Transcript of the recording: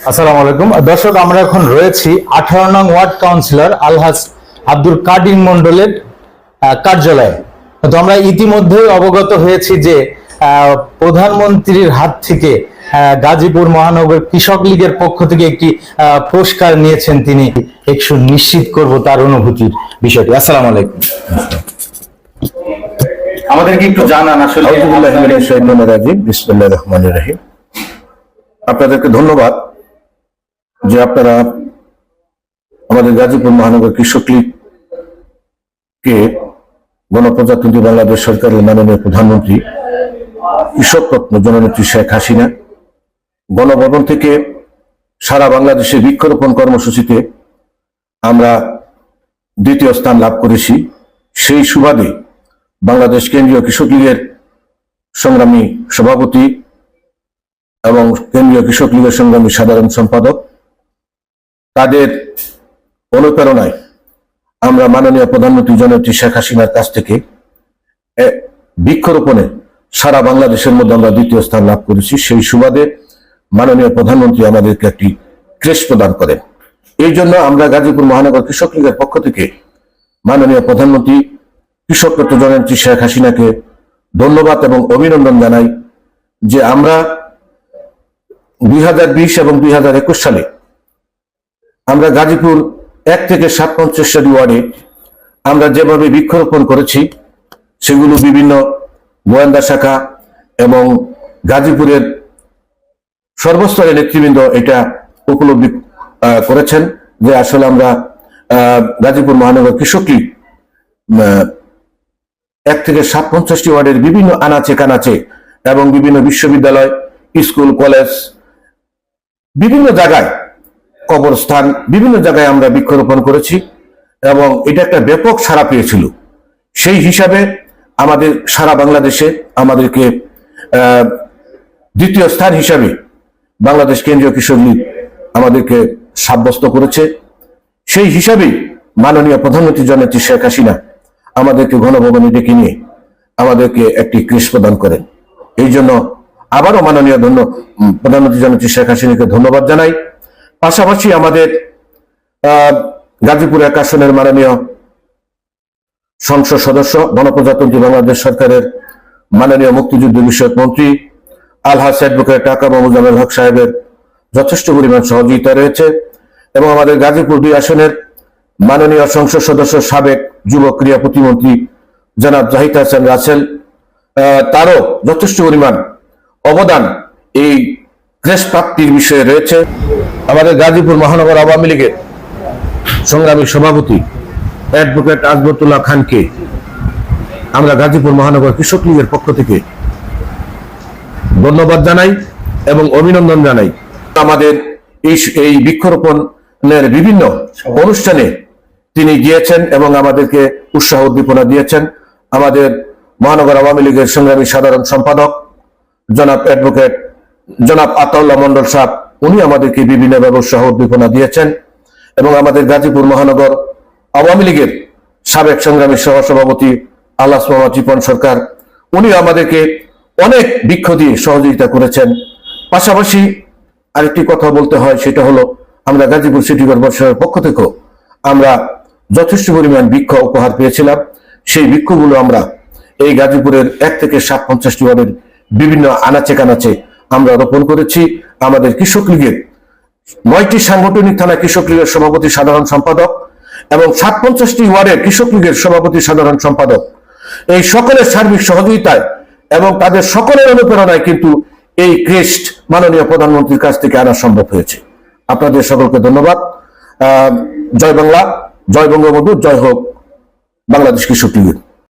আসসালামু আলাইকুম। দর্শক আমরা এখন রয়েছি আঠারো নং ওয়ার্ড কাউন্সিলর আলহাজ আব্দুল কাদির মন্ডলের কার্যালয়ে। তো আমরা ইতিমধ্যেই অবগত হয়েছি যে আহ, প্রধানমন্ত্রীর হাত থেকে আহ, গাজীপুর মহানগর কৃষক লীগের পক্ষ থেকে একটি আহ, পুরস্কার নিয়েছেন তিনি। একটু নিশ্চিত করব তার অনুভূতির বিষয়টি। আসসালামু আলাইকুম। আমাদেরকে একটু জানান আসলে। আপনাদেরকে ধন্যবাদ। যে আপনারা আমাদের গাজীপুর মহানগর কৃষক লীগ কে গণপ্রজাতন্ত্রী বাংলাদেশ সরকারের মাননীয় প্রধানমন্ত্রী কৃষক রত্ন জননেত্রী শেখ হাসিনা গণভবন থেকে সারা বাংলাদেশে বৃক্ষরোপণ কর্মসূচিতে আমরা দ্বিতীয় স্থান লাভ করেছি। সেই সুবাদে বাংলাদেশ কেন্দ্রীয় কৃষক লীগের সংগ্রামী সভাপতি এবং কেন্দ্রীয় কৃষক লীগের সংগ্রামী সাধারণ সম্পাদক তাদের অনুপ্রেরণায় আমরা মাননীয় প্রধানমন্ত্রী জননেত্রী শেখ হাসিনার কাছ থেকে বৃক্ষরোপণে সারা বাংলাদেশের মধ্যে আমরা দ্বিতীয় স্থান লাভ করেছি। সেই সুবাদে মাননীয় প্রধানমন্ত্রী আমাদেরকে একটি ক্রেশ প্রদান করেন। এই জন্য আমরা গাজীপুর মহানগর কৃষক লীগের পক্ষ থেকে মাননীয় প্রধানমন্ত্রী, কৃষক রত্ন জননেত্রী শেখ হাসিনাকে ধন্যবাদ এবং অভিনন্দন জানাই যে আমরা দুই হাজার বিশ এবং দুই হাজার একুশ সালে আমরা গাজীপুর এক থেকে সাত পঞ্চাশটি ওয়ার্ডে আমরা যেভাবে বৃক্ষরোপণ করেছি, সেগুলো বিভিন্ন গোয়েন্দা শাখা এবং গাজীপুরের সর্বস্তরের নেতৃবৃন্দ এটা উপলব্ধি করেছেন যে আসলে আমরা গাজীপুর মহানগর কৃষক লীগ এক থেকে সাত পঞ্চাশটি ওয়ার্ডের বিভিন্ন আনাচে কানাচে এবং বিভিন্ন বিশ্ববিদ্যালয়, স্কুল, কলেজ, বিভিন্ন জায়গায় কবরস্থান বিভিন্ন জায়গায় আমরা বৃক্ষরোপণ করেছি এবং এটা একটা ব্যাপক সাড়া পেয়েছিল। সেই হিসাবে আমাদের সারা বাংলাদেশে আমাদেরকে দ্বিতীয় স্থান হিসাবে বাংলাদেশ কেন্দ্রীয় কৃষক লীগ আমাদেরকে সাব্যস্ত করেছে। সেই হিসাবেই মাননীয় প্রধানমন্ত্রী জনেত্রী শেখ হাসিনা আমাদেরকে গণভবনে ডেকে নিয়ে আমাদেরকে একটি ক্রেশ প্রদান করেন। এই জন্য আবারও মাননীয় ধন্য প্রধানমন্ত্রী জনেত্রী শেখ হাসিনাকে ধন্যবাদ জানাই। পাশাপাশি আমাদের গাজীপুর এক আসনের মাননীয় সংসদ সদস্য, গণপ্রজাতন্ত্রী বাংলাদেশ সরকারের মাননীয় মুক্তিযুদ্ধ বিষয়ক মন্ত্রী আলহাজ অ্যাডভোকেট টাকা মাহমুজামেল হক সাহেবের যথেষ্ট পরিমাণ সহযোগিতা রয়েছে এবং আমাদের গাজীপুর দুই আসনের মাননীয় সংসদ সদস্য, সাবেক যুব ক্রীড়া প্রতিমন্ত্রী জনাব জাহিদ হাসান রাসেল তারও যথেষ্ট পরিমাণ অবদান এই ক্রেশ প্রাপ্তির বিষয়ে রয়েছে আমাদের গাজীপুর মহানগর আওয়ামী লীগের সংগ্রামী সভাপতি অ্যাডভোকেট আকবরতুল্লাহ খানকে আমরা গাজীপুর মহানগর কৃষক লীগের পক্ষ থেকে ধন্যবাদ জানাই এবং অভিনন্দন জানাই। আমাদের এই এই বৃক্ষরোপণের বিভিন্ন অনুষ্ঠানে তিনি গিয়েছেন এবং আমাদেরকে উৎসাহ উদ্দীপনা দিয়েছেন। আমাদের মহানগর আওয়ামী লীগের সংগ্রামী সাধারণ সম্পাদক জনাব অ্যাডভোকেট জনাব আতাউল্লাহ মন্ডল সাহেব, উনি আমাদেরকে বিভিন্ন ব্যবসা উদ্দীপনা দিয়েছেন এবং আমাদের গাজীপুর মহানগর আওয়ামী লীগের সাবেক সংগ্রামী সহসভাপতি আল্লাহ মামা চিপন সরকার উনি আমাদেরকে অনেক বৃক্ষ দিয়ে সহযোগিতা করেছেন। পাশাপাশি আরেকটি কথা বলতে হয়, সেটা হলো আমরা গাজীপুর সিটি কর্পোরেশনের পক্ষ থেকেও আমরা যথেষ্ট পরিমাণ বৃক্ষ উপহার পেয়েছিলাম। সেই বৃক্ষগুলো আমরা এই গাজীপুরের এক থেকে সাত পঞ্চাশটি ওয়ার্ডের বিভিন্ন আনাচে কানাচে আমরা রোপণ করেছি আমাদের কৃষক লীগের নয়টি সাংগঠনিক থানা কৃষক লীগের সভাপতি সাধারণ সম্পাদক এবং সাত পঞ্চাশটি ওয়ার্ডের কৃষক লীগের সভাপতি সাধারণ সম্পাদক। এই সকলের সার্বিক সহযোগিতায় এবং তাদের সকলের অনুপ্রেরণায় কিন্তু এই ক্রেস্ট মাননীয় প্রধানমন্ত্রীর কাছ থেকে আনা সম্ভব হয়েছে। আপনাদের সকলকে ধন্যবাদ। জয় বাংলা, জয় বঙ্গবন্ধু, জয় হোক বাংলাদেশ কৃষক লীগের।